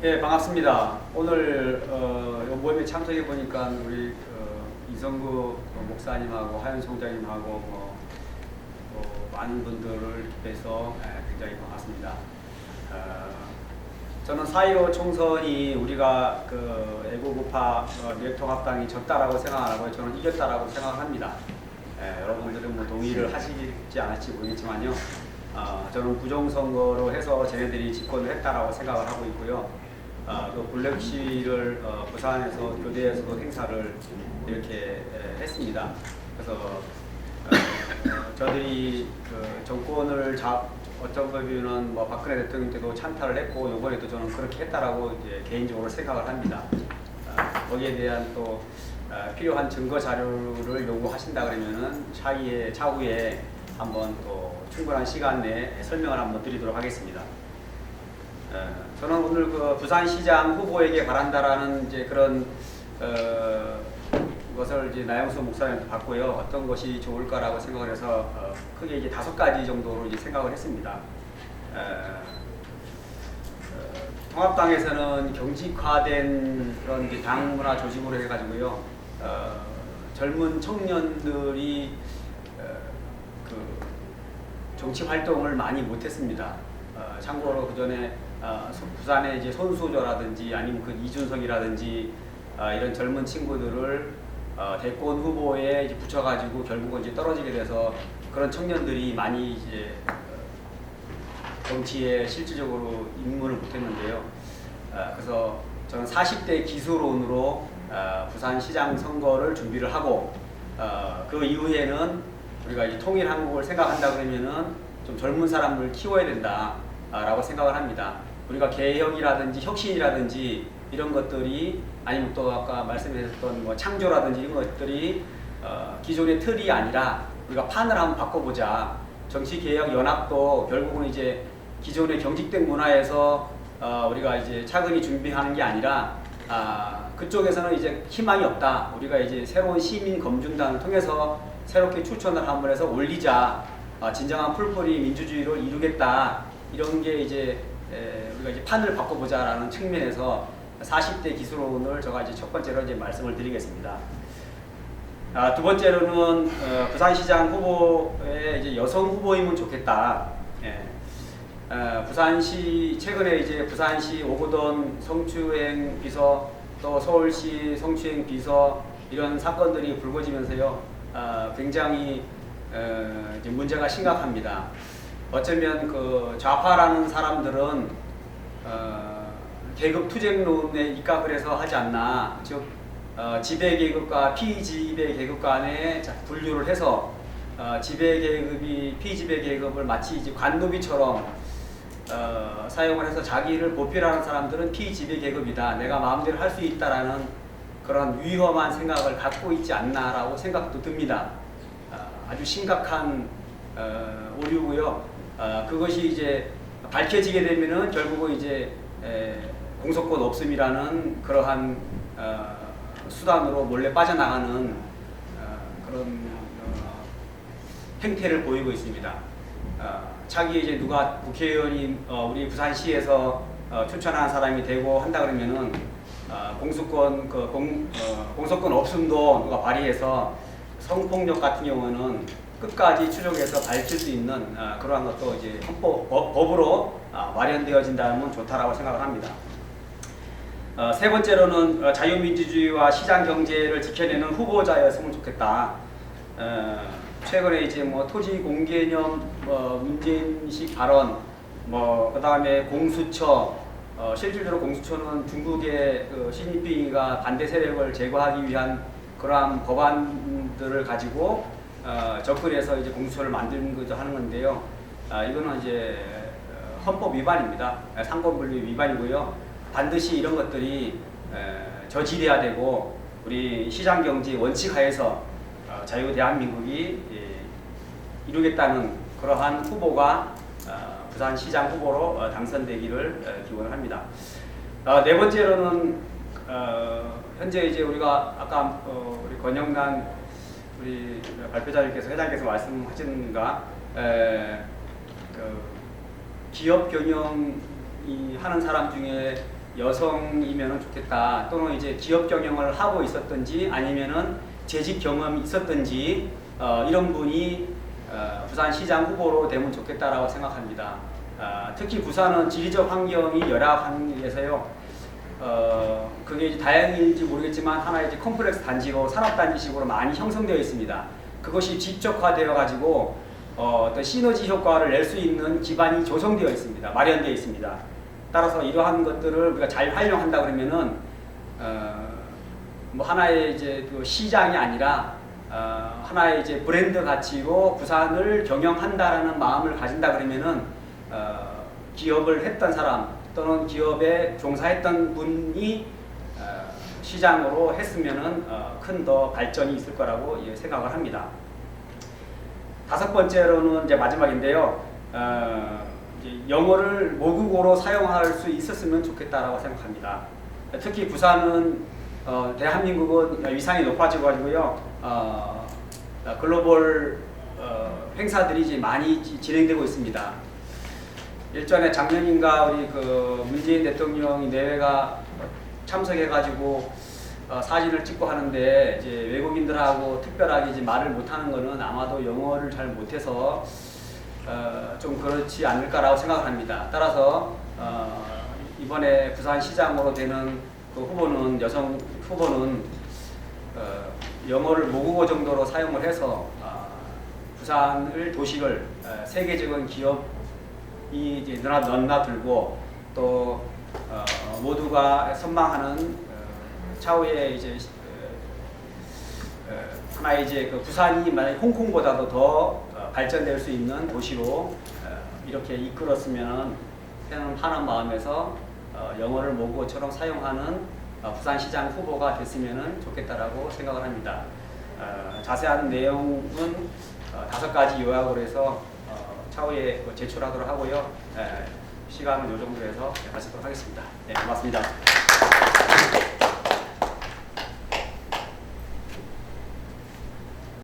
반갑습니다. 오늘 어, 이 모임에 참석해 보니까 우리 어, 이성구 목사님하고 하연 총장님하고 뭐, 뭐 많은 분들을 뵈서 예, 굉장히 반갑습니다. 어, 저는 4.15 총선이 우리가 그 애국우파 어, 미래통합당이 졌다라고 생각하고 저는 이겼다라고 생각합니다. 예, 여러분들은 뭐 동의를 하시지 않을지 모르겠지만요. 어, 저는 부정선거로 해서 쟤네들이 집권을 했다라고 생각을 하고 있고요. 어, 또 블랙 시위를 어, 부산에서 교대에서도 행사를 이렇게 에, 했습니다. 그래서 어, 어, 저들이 그 정권을 잡 어떤 부분은 뭐 박근혜 대통령 때도 찬탈을 했고 이번에도 저는 그렇게 했다라고 이제 개인적으로 생각을 합니다. 어, 거기에 대한 또 어, 필요한 증거 자료를 요구하신다 그러면은 차후에 차후에 한번 또 충분한 시간 내에 설명을 한번 드리도록 하겠습니다. 어, 저는 오늘 그 부산시장 후보에게 바란다라는 이제 그런 어, 것을 이제 나영수 목사님한테 받고요. 어떤 것이 좋을까라고 생각을 해서 어, 크게 이제 다섯 가지 정도로 이제 생각을 했습니다. 어, 어, 통합당에서는 경직화된 그런 이제 당 문화 조직으로 해가지고요. 어, 젊은 청년들이 어, 그 정치 활동을 많이 못했습니다. 어, 참고로 그 전에 어, 소- 부산의 이제 손수조라든지 아니면 그 이준석이라든지 어, 이런 젊은 친구들을 어, 대권 후보에 이제 붙여가지고 결국은 이제 떨어지게 돼서 그런 청년들이 많이 이제 어, 정치에 실질적으로 입문을 못했는데요. 어, 그래서 저는 40대 기수론으로 어, 부산시장 선거를 준비를 하고 어, 그 이후에는 우리가 이제 통일 한국을 생각한다 그러면은 좀 젊은 사람을 키워야 된다라고 생각을 합니다. 우리가 개혁이라든지 혁신이라든지 이런 것들이 아니면 또 아까 말씀하셨던 뭐 창조라든지 이런 것들이 어, 기존의 틀이 아니라 우리가 판을 한번 바꿔보자. 정치개혁 연합도 결국은 이제 기존의 경직된 문화에서 어, 우리가 이제 차근히 준비하는 게 아니라 아, 그쪽에서는 이제 희망이 없다. 우리가 이제 새로운 시민 검증단을 통해서 새롭게 추천을 한번 해서 올리자. 아, 진정한 풀뿌리 민주주의를 이루겠다. 이런 게 이제 에, 우리가 이제 판을 바꿔보자라는 측면에서 40대 기술론을 제가 이제 첫 번째로 이제 말씀을 드리겠습니다. 아, 두 번째로는 어, 부산시장 후보에 이제 여성 후보이면 좋겠다. 예. 어, 부산시 최근에 이제 부산시 오거돈 성추행 비서 또 서울시 성추행 비서 이런 사건들이 불거지면서요 어, 굉장히 어, 문제가 심각합니다. 어쩌면 그 좌파라는 사람들은 어, 계급 투쟁론에 입각을 해서 하지 않나 즉 어, 지배 계급과 피지배 계급 간에 자- 분류를 해서 어, 지배 계급이 피지배 계급을 마치 이제 관노비처럼 어, 사용을 해서 자기를 보필하는 사람들은 피지배 계급이다. 내가 마음대로 할 수 있다라는 그런 위험한 생각을 갖고 있지 않나라고 생각도 듭니다. 어, 아주 심각한 어, 오류고요. 어, 그것이 이제 밝혀지게 되면은 결국은 이제 에, 공소권 없음이라는 그러한 어, 수단으로 몰래 빠져나가는 어, 그런 어, 행태를 보이고 있습니다. 어, 차기 이제 누가 국회의원이 어, 우리 부산시에서 어, 추천한 사람이 되고 한다 그러면은 어, 공수권 그 공, 어, 공소권 없음도 누가 발의해서 성폭력 같은 경우는 끝까지 추적해서 밝힐 수 있는 어, 그러한 것도 이제 헌법 법, 법 으로 어, 마련되어진다면 좋다라고 생각을 합니다. 어, 세 번째로는 어, 자유민주주의와 시장 경제를 지켜내는 후보자였으면 좋겠다. 어, 최근에 이제 뭐 토지 공개념, 뭐 문재인식 발언, 뭐 그다음에 공수처, 어, 실질적으로 공수처는 중국의 그 시진핑이가 반대 세력을 제거하기 위한 그러한 법안들을 가지고 어, 접근해서 이제 공수처를 만드는 거죠 하는 건데요. 아, 이거는 이제 어, 헌법 위반입니다. 아, 상권분리 위반이고요. 반드시 이런 것들이 에, 저지돼야 되고 우리 시장 경제 원칙 하에서 어, 자유 대한민국이 예, 이루겠다는 그러한 후보가 어, 부산시장 후보로 어, 당선되기를 어, 기원을 합니다. 어, 네 번째로는 어, 현재 이제 우리가 아까 어, 우리 권영란 우리 발표자님께서 회장께서 말씀하시는가 에, 그 기업 경영이 하는 사람 중에 여성이면 좋겠다 또는 이제 기업 경영을 하고 있었든지 아니면은 재직 경험이 있었든지 어, 이런 분이 어, 부산시장 후보로 되면 좋겠다라고 생각합니다. 아, 특히 부산은 지리적 환경이 열악한 데서요. 어, 그게 이제 다행인지 모르겠지만 하나의 이제 컴플렉스 단지로 산업 단지식으로 많이 형성되어 있습니다. 그것이 집적화되어 가지고 어, 떤 시너지 효과를 낼 수 있는 기반이 조성되어 있습니다. 마련되어 있습니다. 따라서 이러한 것들을 우리가 잘 활용한다 그러면은 어, 뭐 하나의 이제 그 시장이 아니라 어, 하나의 이제 브랜드 가치로 부산을 경영한다라는 마음을 가진다 그러면은 어, 기업을 했던 사람 또는 기업에 종사했던 분이 어, 시장으로 했으면은 어, 큰더 발전이 있을 거라고 예, 생각을 합니다. 다섯 번째로는 이제 마지막인데요. 어, 영어를 모국어로 사용할 수 있었으면 좋겠다라고 생각합니다. 특히 부산은 어, 대한민국은 위상이 높아지고 가지고요. 어, 글로벌 어, 행사들이 많이 지- 진행되고 있습니다. 일전에 작년인가 우리 그 문재인 대통령이 내외가 참석해가지고 어, 사진을 찍고 하는데 이제 외국인들하고 특별하게 이제 말을 못하는 거는 아마도 영어를 잘 못해서 어, 좀 그렇지 않을까라고 생각합니다. 따라서 어, 이번에 부산시장으로 되는 그 후보는 여성 후보는 어, 영어를 모국어 정도로 사용을 해서 어, 부산을 도시를 어, 세계적인 기업 이 이제 늘어 넘나들고 또 어, 모두가 선망하는 어, 차후에 이제 어, 어, 하나의 이제 그 부산이 만약 홍콩보다도 더 어, 발전될 수 있는 도시로 어, 이렇게 이끌었으면 하는 마음에서 어, 영어를 모국어처럼 사용하는 어, 부산시장 후보가 됐으면 좋겠다라고 생각을 합니다. 어, 자세한 내용은 어, 다섯 가지 요약을 해서 어, 차후에 그 제출하도록 하고요. 에, 시간은 이 정도 해서 마치도록 하겠습니다. 네, 고맙습니다.